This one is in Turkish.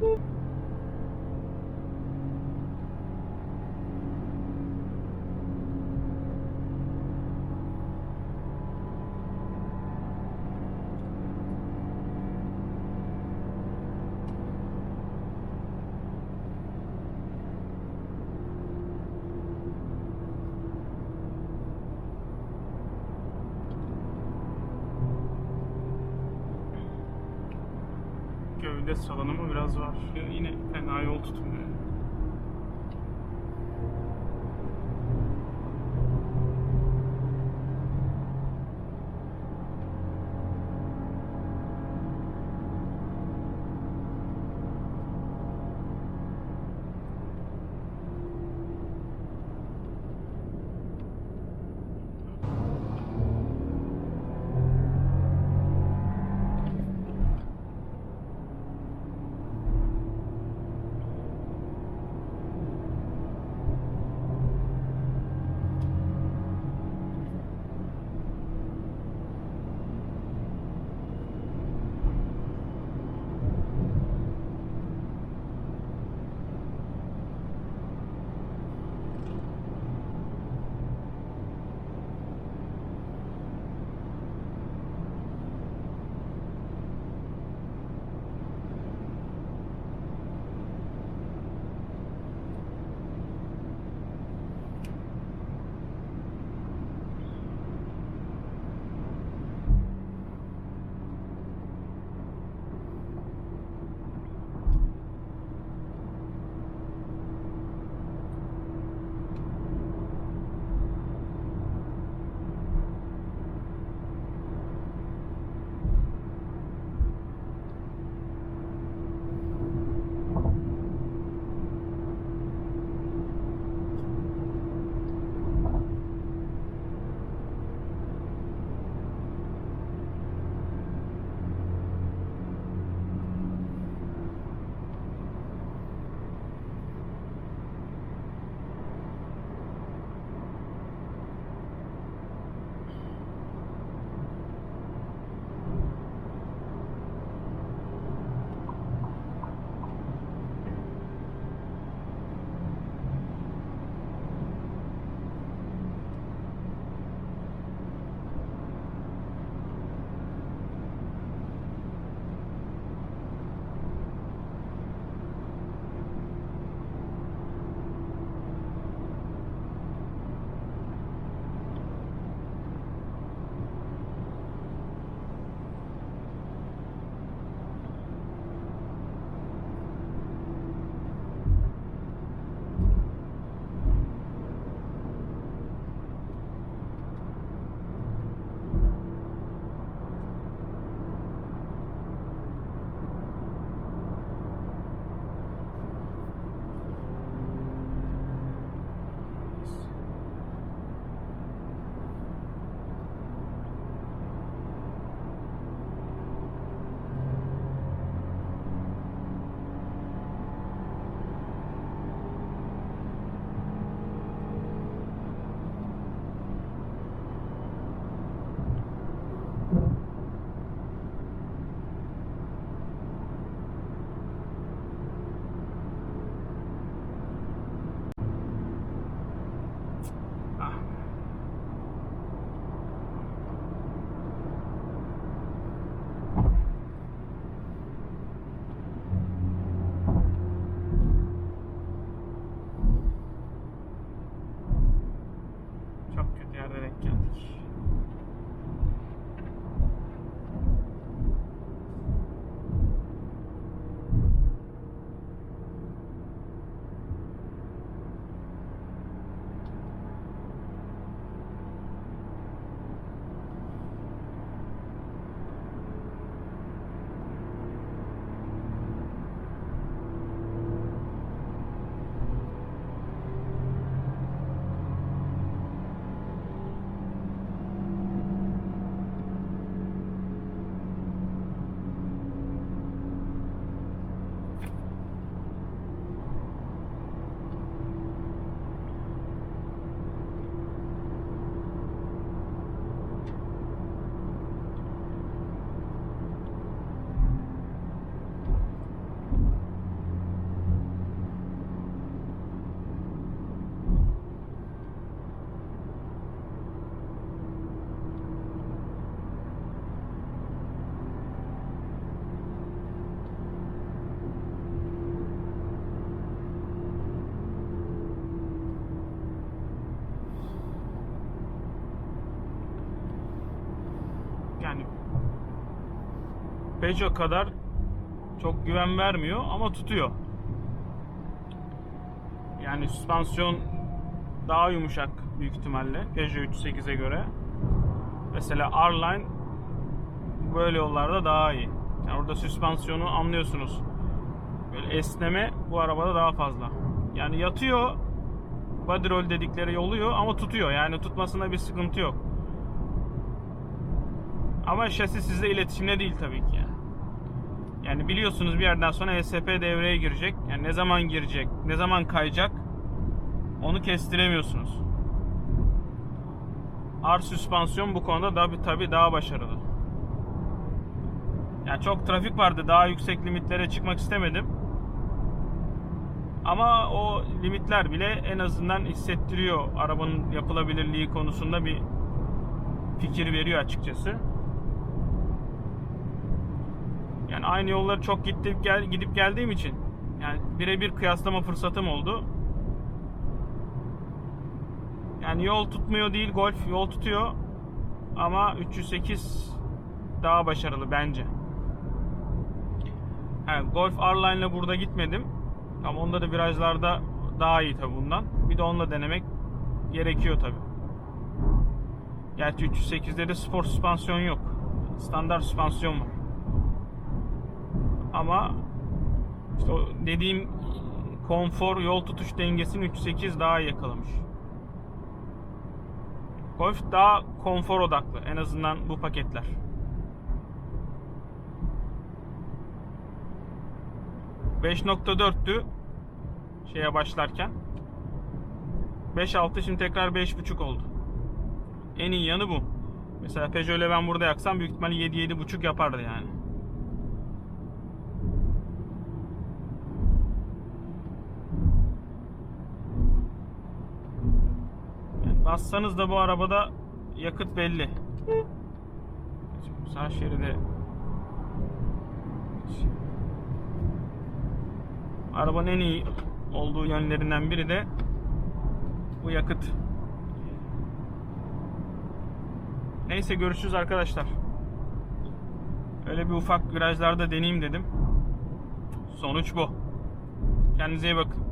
Beep. Gövde salınımı biraz var. Yine fena yol tutmuyor. Yani Peugeot kadar çok güven vermiyor ama tutuyor. Yani süspansiyon daha yumuşak büyük ihtimalle Peugeot 308'e göre. Mesela R-Line böyle yollarda daha iyi. Yani orada süspansiyonu anlıyorsunuz. Böyle esneme bu arabada daha fazla. Yani yatıyor body roll dedikleri yoluyor ama tutuyor. Yani tutmasında bir sıkıntı yok. Ama şasi sizle iletişimde değil tabii ki yani. Yani biliyorsunuz bir yerden sonra ESP devreye girecek. Yani ne zaman girecek, ne zaman kayacak onu kestiremiyorsunuz. R süspansiyon bu konuda da tabii daha başarılı. Yani çok trafik vardı. Daha yüksek limitlere çıkmak istemedim. Ama o limitler bile en azından hissettiriyor arabanın yapılabilirliği konusunda bir fikir veriyor açıkçası. Yani aynı yolları çok gidip gel gidip geldiğim için yani birebir kıyaslama fırsatım oldu. Yani yol tutmuyor değil Golf yol tutuyor ama 308 daha başarılı bence. Yani Golf R-Line ile burada gitmedim. Ama onda da virajlarda daha iyi tabi bundan. Bir de onunla denemek gerekiyor tabi. Gerçi 308'de de spor süspansiyon yok. Standart süspansiyon var. Ama işte o dediğim konfor yol tutuş dengesini 308 daha yakalamış. Golf daha konfor odaklı en azından bu paketler. ...5.4'tü... ...şeye başlarken... ...5.6 şimdi tekrar 5.5 oldu. En iyi yanı bu. Mesela Peugeot ile ben burada yaksam... ...büyük ihtimalle 7-7.5 yapardı. Yani bassanız da bu arabada yakıt belli. Şimdi sağ şeride arabanın en iyi olduğu yönlerinden biri de bu yakıt. Neyse görüşürüz arkadaşlar. Öyle bir ufak virajlarda deneyeyim dedim. Sonuç bu. Kendinize iyi bakın.